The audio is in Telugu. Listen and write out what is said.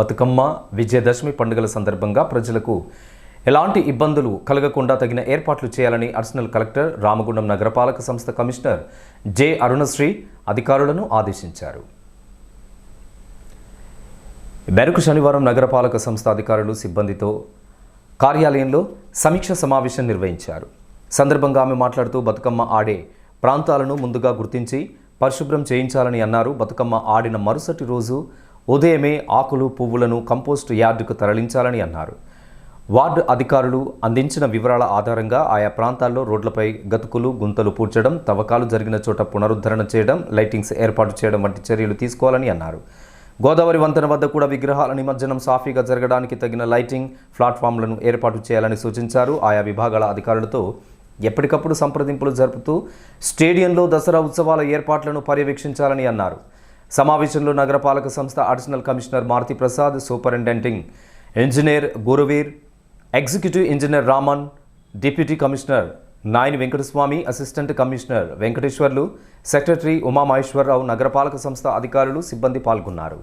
బతుకమ్మ విజయదశమి పండుగల సందర్భంగా ప్రజలకు ఎలాంటి ఇబ్బందులు కలగకుండా తగిన ఏర్పాట్లు చేయాలని అడిషనల్ కలెక్టర్ రామగుండం నగరపాలక సంస్థ కమిషనర్ జె అరుణశ్రీ అధికారులను ఆదేశించారు. మేరకు శనివారం నగరపాలక సంస్థ అధికారులు సిబ్బందితో కార్యాలయంలో సమీక్ష సమావేశం నిర్వహించారు. సందర్భంగా ఆమె మాట్లాడుతూ బతుకమ్మ ఆడే ప్రాంతాలను ముందుగా గుర్తించి పరిశుభ్రం చేయించాలని అన్నారు. బతుకమ్మ ఆడిన మరుసటి రోజు ఉదయమే ఆకులు పువ్వులను కంపోస్ట్ యార్డుకు తరలించాలని అన్నారు. వార్డు అధికారులు అందించిన వివరాల ఆధారంగా ఆయా ప్రాంతాల్లో రోడ్లపై గతుకులు గుంతలు పూడ్చడం తవ్వకాలు జరిగిన చోట పునరుద్ధరణ చేయడం లైటింగ్స్ ఏర్పాటు చేయడం వంటి చర్యలు తీసుకోవాలని అన్నారు. గోదావరి వంతెన వద్ద కూడా విగ్రహాల నిమజ్జనం సాఫీగా జరగడానికి తగిన లైటింగ్ ప్లాట్ఫామ్లను ఏర్పాటు చేయాలని సూచించారు. ఆయా విభాగాల అధికారులతో ఎప్పటికప్పుడు సంప్రదింపులు జరుపుతూ స్టేడియంలో దసరా ఉత్సవాల ఏర్పాట్లను పర్యవేక్షించాలని అన్నారు. సమావేశంలో నగరపాలక సంస్థ additional commissioner Maruthi Prasad superintending engineer Guruveer executive engineer Raman deputy commissioner Nayani Venkataswamy assistant commissioner Venkateswarlu secretary Umamaheswararao నగరపాలక సంస్థ అధికారులు సిబ్బంది పాల్గొన్నారు.